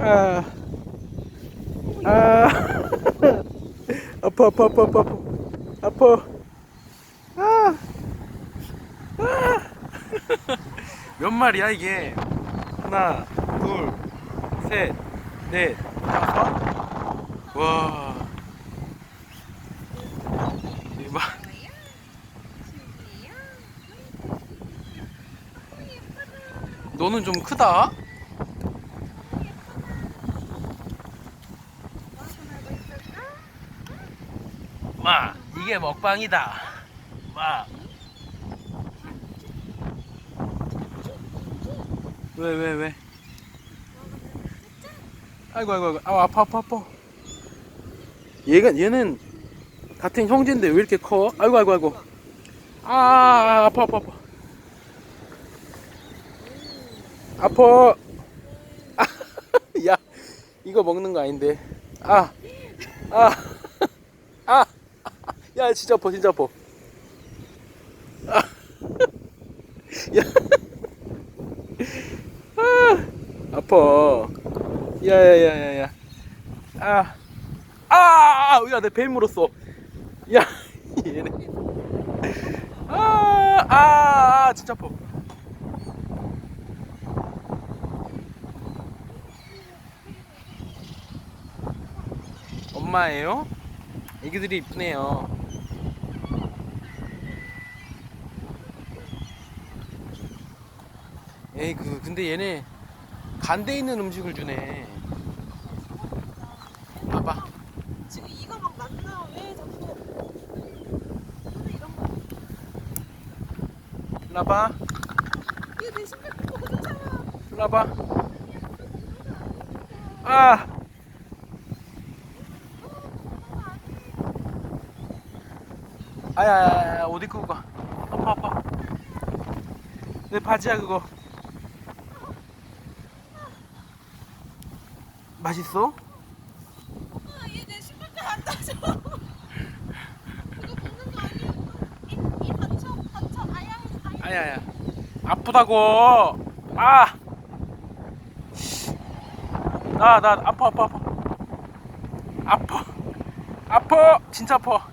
아, 아, 아파, 아파, 아파, 아파, 아파. 아, 아. 몇 마리야 이게? 하나, 둘, 셋, 넷, 다섯. 와, 대박. 너는 좀 크다. 마, 이게 먹방이다. 마. 왜, 왜, 왜? 아이고, 아이고, 아이고. 아, 아파, 아파, 아파. 얘가, 얘는 같은 형제인데 왜 이렇게 커? 아이고, 아이고, 아이고. 아, 아파, 아파, 아파. 아파. 아, 야, 이거 먹는 거 아닌데. 아, 아, 아, 야, 진짜 아파, 진짜 아파. 아, 야, 아, 아파. 야, 야, 야, 야, 야. 아, 아, 야, 내배 물었어. 야, 얘네. 아, 아, 아, 진짜 아파. 엄마예요? 애기들이 이쁘네요. 에이 그 근데 얘네 간대 있는 음식을 주네. 봐봐. 지금 이거 막 만나 왜 자꾸 이런 거 일로 와봐. 이게 내 신발 일로 와봐. 아. 아야야야 어디 끄고 가. 아파 아파. 내 바지야 그거. 맛있어? 얘내 신발도 안 따져. 이거 먹는 거 아니야 이, 이 받쳐 받쳐 아야 아야. 아야야. 아프다고. 아! 나나 아파 아파 아파. 아파. 아파. 진짜 아파